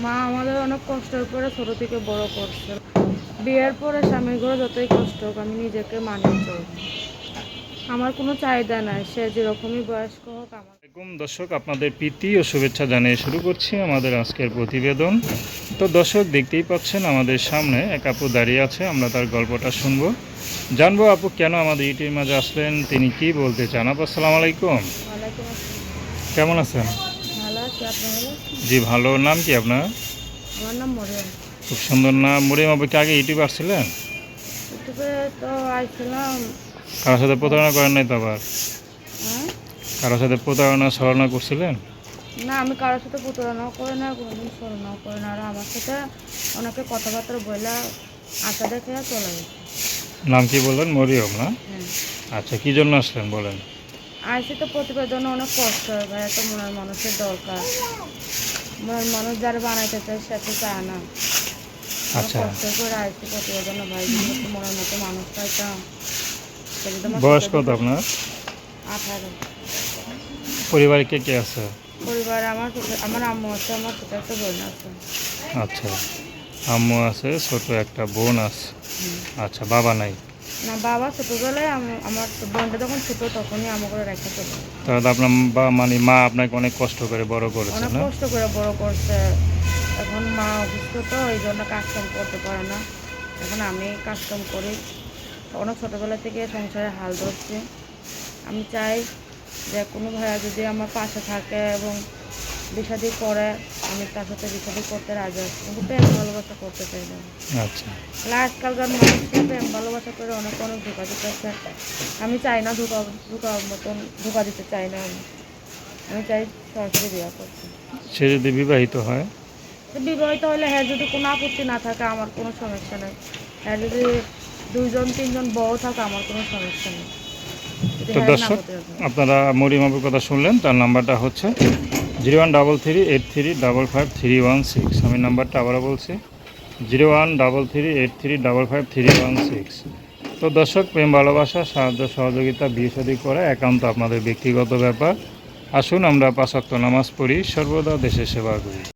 মা আমাদের অনেক কষ্টের পরে ছোট থেকে বড় করছে। বিয়ের পরে স্বামীর ঘরে যতই কষ্ট হোক আমি নিজেকে মানিয়ে চলব। আমার কোনো চাহিদা নাই সে যেরকমই বয়স্ক হোক আমার দর্শক আপনাদের প্রীতি ও শুভেচ্ছা জানিয়ে শুরু করছি আমাদের আজকের প্রতিবেদন। তো দর্শক দেখতেই পাচ্ছেন আমাদের সামনে এক আপু দাঁড়িয়ে আছে আমরা তার গল্পটা শুনব। জানব আপু কেন আমাদের ইউটিউবের মাঝে আসলেন তিনি কি বলতে চান? আপু আসসালামু আলাইকুম। কেমন আছেন? জি ভালো নাম কি আপনার? আমার নাম মরিয়ম। খুব সুন্দর নাম। মরিয়ম আপু কি আগে ইউটিউবে আসছিলেন? ইউটিউবে তো আইছিলাম। কারোর সাথে প্রতারণা করেন নাই তো আবার? হ্যাঁ? কারোর সাথে প্রতারণা ছলনা করছিলেন? না আমি কারোর সাথে প্রতারণাও করে না কোনোদিন ছলনাও করে না। আর আমার সাথে অনেকে কথাবার্তা বইলা আশা দেখে চলে গেছে। নাম কি বললেন? মরিয়ম না? হ্যাঁ। আচ্ছা কি জন্য আসলেন বলেন? আইসি তো প্রতিবেদনে অনেক কষ্ট হয় ভাই একটা মনের মানুষের দরকার। মনের মানুষ যারা বানাইতে চায় সে তো চায় না। আচ্ছা। কষ্ট করে আইসি প্রতিবেদনে ভাই মনের মতো মানুষ যদি বয়স কত আপনার? আঠারো। পরিবারে কে কে আছে? পরিবারে আমার আমার আম্মু আছে আমার ছোট একটা বোন আছে। আচ্ছা। আম্মু আছে ছোট একটা বোন আছে। আচ্ছা বাবা নাই? না বাবা ছোটোবেলায় আমার বোনটা যখন ছোট তখনই আমার করে রেখে চলে তাহলে আপনার বা মানে মা আপনাকে অনেক কষ্ট করে বড় করেছে অনেক কষ্ট করে বড় করছে। এখন মা অসুস্থ তো এই জন্য কাজকাম করতে পারে না। এখন আমি কাজকাম করি। অনেক ছোটোবেলা থেকে সংসারে হাল ধরছি। আমি চাই যে কোনো ভাইয়া যদি আমার পাশে থাকে এবং বিষাদি করে আমি তার সাথে বিষাদি করতে রাজি আছি কিন্তু প্রেম ভালোবাসা করতে চাই না। আচ্ছা। আজকালকার মানুষকে প্রেম ভালোবাসা করে অনেক অনেক ধোকা দিতেছে আমি চাই না ধোকা ধোকার মতন ধোকা দিতে চাই না আমি। আমি চাই সরাসরি বিয়ে করতে। সে যদি বিবাহিত হয়? বিবাহিত হলে হ্যাঁ যদি কোনো আপত্তি না থাকে আমার কোনো সমস্যা নেই। হ্যাঁ যদি দুইজন তিনজন বউ থাকে আমার কোনো সমস্যা নেই। তো হ্যাঁ দর্শক আপনারা মরিয়ম আপুর কথা শুনলেন তার নাম্বারটা হচ্ছে zero one double three eight three double five three one six. আমি নাম্বারটা আবারও বলছি। Zero one double three eight three double five three one six. তো দর্শক, প্রেম, ভালোবাসা, সাহায্য, সহযোগিতা, বিয়ে করা একান্ত আপনাদের ব্যক্তিগত ব্যাপার। আসুন আমরা পাশাক্ত নামাজ পড়ি, সর্বদা দেশের সেবা করি।